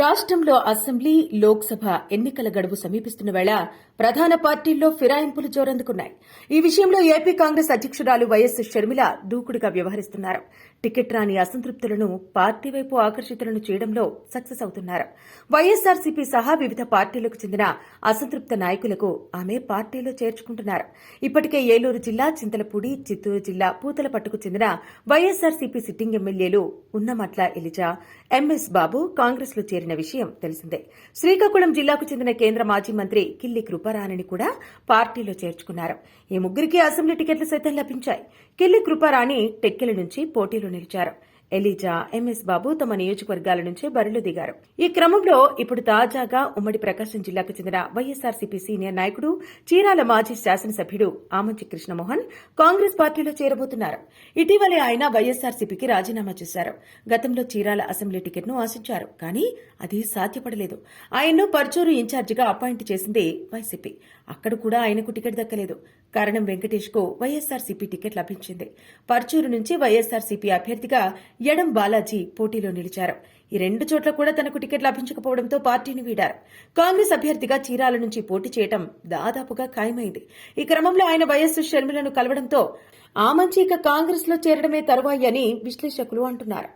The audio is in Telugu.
రాష్ట్రంలో అసెంబ్లీ లోక్సభ ఎన్నికల గడువు సమీపిస్తున్న వేళ ప్రధాన పార్టీల్లో ఫిరాయింపులు జోరందుకున్నాయి. ఈ విషయంలో ఏపీ కాంగ్రెస్ అధ్యక్షురాలు వైఎస్ షర్మిల దూకుడుగా వ్యవహరిస్తున్నారు. టికెట్ రాని అసంతృప్తులను పార్టీ వైపు ఆకర్షితులను చేయడంలో సక్సెస్ అవుతున్నారు. వైఎస్సార్సీపీ సహా వివిధ పార్టీలకు చెందిన అసంతృప్త నాయకులకు ఆమె పార్టీలో చేర్చుకుంటున్నారు. ఇప్పటికే ఏలూరు జిల్లా చింతలపూడి చిత్తూరు జిల్లా పూతలపట్టుకు చెందిన వైఎస్సార్సీపీ సిట్టింగ్ ఎమ్మెల్యేలు ఉన్నమట్ల ఎలిజా ఎంఎస్ బాబు కాంగ్రెస్లో చేరారు. చేరిన విషయం తెలిసిందే. శ్రీకాకుళం జిల్లాకు చెందిన కేంద్ర మాజీ మంత్రి కిల్లి కృపారాణిని కూడా పార్టీలో చేర్చుకున్నారు. ఈ ముగ్గురికి అసెంబ్లీ టికెట్లు సైతం లభించాయి. కిల్లి కృపారాణి టెక్కెల నుంచి పోటీలో నిలిచారు. ఎలిజా ఎంఎస్ బాబు తమ నియోజకవర్గాల నుంచే బరిలో దిగారు. ఈ క్రమంలో ఇప్పుడు తాజాగా ఉమ్మడి ప్రకాశం జిల్లాకు చెందిన వైఎస్ఆర్సీపీ సీనియర్ నాయకుడు చీరాల మాజీ శాసనసభ్యుడు ఆమంచి కృష్ణమోహన్ కాంగ్రెస్ పార్టీలో చేరబోతున్నారు. ఇటీవలే ఆయన వైఎస్ఆర్సీపీకి రాజీనామా చేశారు. గతంలో చీరాల అసెంబ్లీ టికెట్ను ఆశించారు కానీ అది సాధ్యపడలేదు. ఆయన్ను పర్చూరు ఇన్ఛార్జిగా అపాయింట్ చేసింది వైసీపీ. అక్కడ కూడా ఆయనకు టికెట్ దక్కలేదు. కారణం వెంకటేష్కు వైఎస్సార్సీపీ టికెట్ లభించింది. పర్చూరు నుంచి వైఎస్ఆర్సీపీ అభ్యర్థిగా ఎడం బాలాజీ పోటీలో నిలిచారు. ఈ రెండు చోట్ల కూడా తనకు టికెట్ లభించకపోవడంతో పార్టీని వీడారు. కాంగ్రెస్ అభ్యర్థిగా చీరాల నుంచి పోటీ చేయడం దాదాపుగా ఖాయమైంది. ఈ క్రమంలో ఆయన వైఎస్ షర్మిలను కలవడంతో ఆ మంచి ఇక కాంగ్రెస్లో చేరడమే తరువాయి అని విశ్లేషకులు అంటున్నారు.